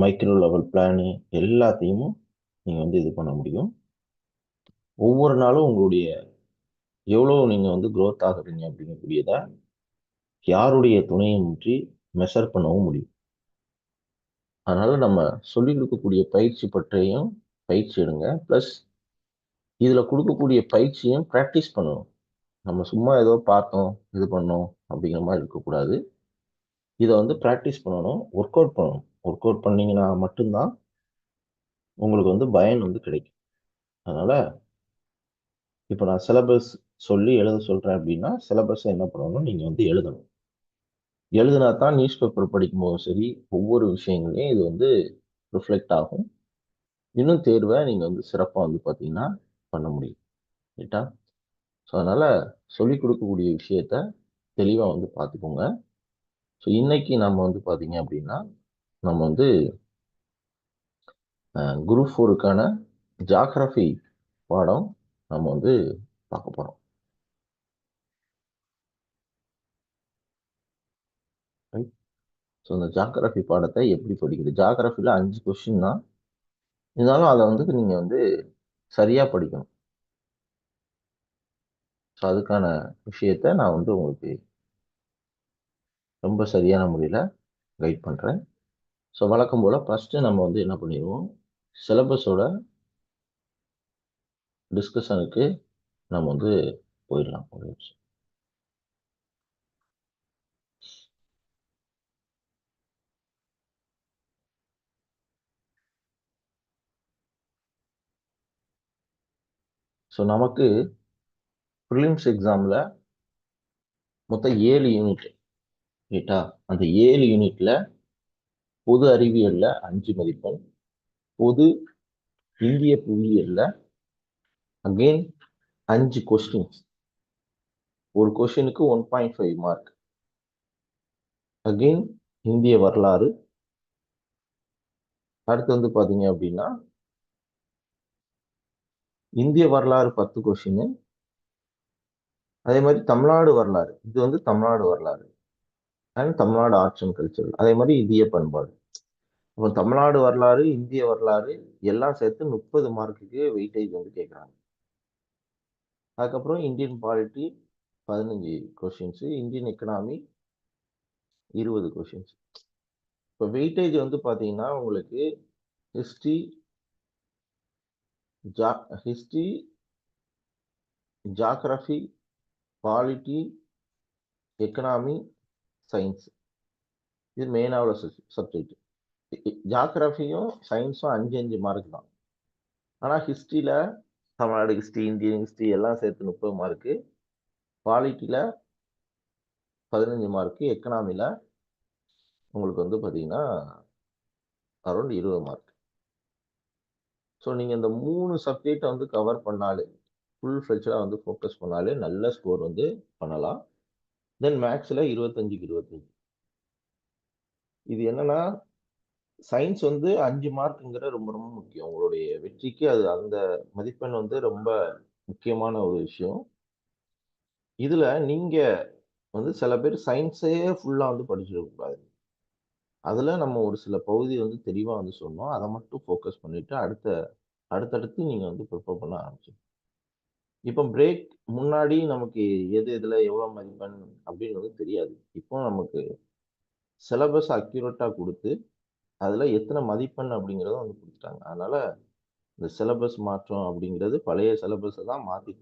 Micro level plan எல்லாத்தையும் நீங்கள் வந்து இது பண்ண முடியும். ஒவ்வொரு நாளும் உங்களுடைய எவ்வளோ நீங்கள் வந்து க்ரோத் ஆகுறீங்க அப்படிங்கக்கூடியதை யாருடைய துணையின்றி மெஷர் பண்ணவும் முடியும். அதனால் நம்ம சொல்லிக் கொடுக்கக்கூடிய பயிற்சி பற்றியும் பயிற்சி எடுங்க. ப்ளஸ் இதில் கொடுக்கக்கூடிய பயிற்சியும் ப்ராக்டிஸ் பண்ணணும். நம்ம சும்மா ஏதோ பார்த்தோம் இது பண்ணோம் அப்படிங்கிற மாதிரி இருக்கக்கூடாது. இதை வந்து ப்ராக்டிஸ் பண்ணணும் ஒர்க் அவுட் பண்ணணும். ஒர்க் அவுட் பண்ணீங்கன்னா மட்டும்தான் உங்களுக்கு வந்து பயன் வந்து கிடைக்கும். அதனால் இப்போ நான் சிலபஸ் சொல்லி எழுத சொல்கிறேன் அப்படின்னா சிலபஸை என்ன பண்ணணும்? நீங்கள் வந்து எழுதணும். எழுதினா தான் நியூஸ் பேப்பர் படிக்கும்போதும் சரி ஒவ்வொரு விஷயங்களையும் இது வந்து ரிஃப்ளெக்ட் ஆகும். இன்னும் தேர்வை நீங்கள் வந்து சிறப்பாக வந்து பார்த்தீங்கன்னா பண்ண முடியும். ரைட்டா ஸோ அதனால் சொல்லிக் கொடுக்கக்கூடிய விஷயத்த தெளிவாக வந்து பார்த்துக்கோங்க. ஸோ இன்னைக்கு நம்ம வந்து பார்த்தீங்க அப்படின்னா நம்ம வந்து குரூப் ஃபோருக்கான ஜாகிரஃபி பாடம் நம்ம வந்து பார்க்க போகிறோம் ஸோ இந்த ஜாகிரஃபி பாடத்தை எப்படி படிக்கிறது? ஜாகிரஃபியில் அஞ்சு கொஷின் தான் இருந்தாலும் அதை வந்து நீங்கள் வந்து சரியாக படிக்கணும். ஸோ அதுக்கான விஷயத்த நான் வந்து உங்களுக்கு ரொம்ப சரியான முறையில் கைட் பண்ணுறேன் ஸோ வழக்கம் போல் ஃபஸ்ட்டு நம்ம வந்து என்ன பண்ணிடுவோம்? சிலபஸோட டிஸ்கஷனுக்கு நம்ம வந்து போயிடலாம். ஒரு நிமிஷம். ஸோ நமக்கு ப்ரிலிம்ஸ் எக்ஸாமில் மொத்தம் ஏழு யூனிட் ரைட்டா அந்த ஏழு யூனிட்டில் பொது அறிவியல்ல அஞ்சு மதிப்பெண். பொது இந்திய புவியியல்ல அகெயின் அஞ்சு கொஸ்டின்ஸ் ஒரு கொஸ்டினுக்கு one point five mark again இந்திய வரலாறு. அடுத்து வந்து பார்த்தீங்க அப்படின்னா இந்திய வரலாறு பத்து கொஸ்டின் அதே மாதிரி தமிழ்நாடு வரலாறு. இது வந்து தமிழ்நாடு வரலாறு. And Tamil Nadu arts and culture அதே மாதிரி இந்திய பண்பாடு. இப்போ தமிழ்நாடு வரலாறு இந்திய வரலாறு எல்லாம் சேர்த்து முப்பது மார்க்குக்கு வெயிட்டேஜ் வந்து கேட்குறாங்க அதுக்கப்புறம் இந்தியன் பாலிட்டி பதினஞ்சு கொஷின்ஸு இந்தியன் எக்கனாமி இருபது கொஷின்ஸ் இப்போ வெயிட்டேஜ் வந்து பார்த்தீங்கன்னா உங்களுக்கு ஹிஸ்ட்ரி ஜா history geography polity economy science இது மெயினாக சப்ஜெக்ட் ஜாகிரஃபியும் சயின்ஸும் அஞ்சு அஞ்சு மார்க் தான். ஆனால் ஹிஸ்ட்ரியில் தமிழ்நாடு ஹிஸ்ட்ரி இந்தியன் ஹிஸ்ட்ரி எல்லாம் சேர்த்து முப்பது மார்க்கு பாலிட்டியில் பதினஞ்சு மார்க்கு எக்கனாமியில் உங்களுக்கு வந்து பார்த்தீங்கன்னா அரௌண்ட் இருபது மார்க் ஸோ நீங்கள் இந்த மூணு சப்ஜெக்டை வந்து கவர் பண்ணாலே ஃபுல் ஃப்ளெச்சாக வந்து ஃபோக்கஸ் பண்ணாலே நல்ல ஸ்கோர் வந்து பண்ணலாம். தென் மேக்ஸில் இருபத்தஞ்சுக்கு இருபத்தஞ்சு. இது என்னன்னா சயின்ஸ் வந்து அஞ்சு மார்க்குங்கிற ரொம்ப ரொம்ப முக்கியம். உங்களுடைய வெற்றிக்கு அது அந்த மதிப்பெண் வந்து ரொம்ப முக்கியமான ஒரு விஷயம். இதில் நீங்கள் வந்து சில பேர் சயின்ஸே ஃபுல்லாக வந்து படிச்சிடக்கூடாது அதில் நம்ம ஒரு சில பகுதி வந்து தெளிவாக வந்து சொன்னோம். அதை மட்டும் ஃபோக்கஸ் பண்ணிவிட்டு அடுத்த அடுத்தடுத்து நீங்கள் வந்து ப்ரிப்பேர் பண்ண ஆரம்பிச்சு இப்போ பிரேக் முன்னாடி நமக்கு எது இதில் எவ்வளோ மதிப்பெண் அப்படின்றது தெரியாது. இப்போ நமக்கு சிலபஸ் அக்யூரேட்டாக கொடுத்து அதில் எத்தனை மதிப்பெண் அப்படிங்கிறத வந்து கொடுத்துட்டாங்க. அதனால் இந்த சிலபஸ் மாற்றம் அப்படிங்கிறது பழைய சிலபஸை தான் மாற்றி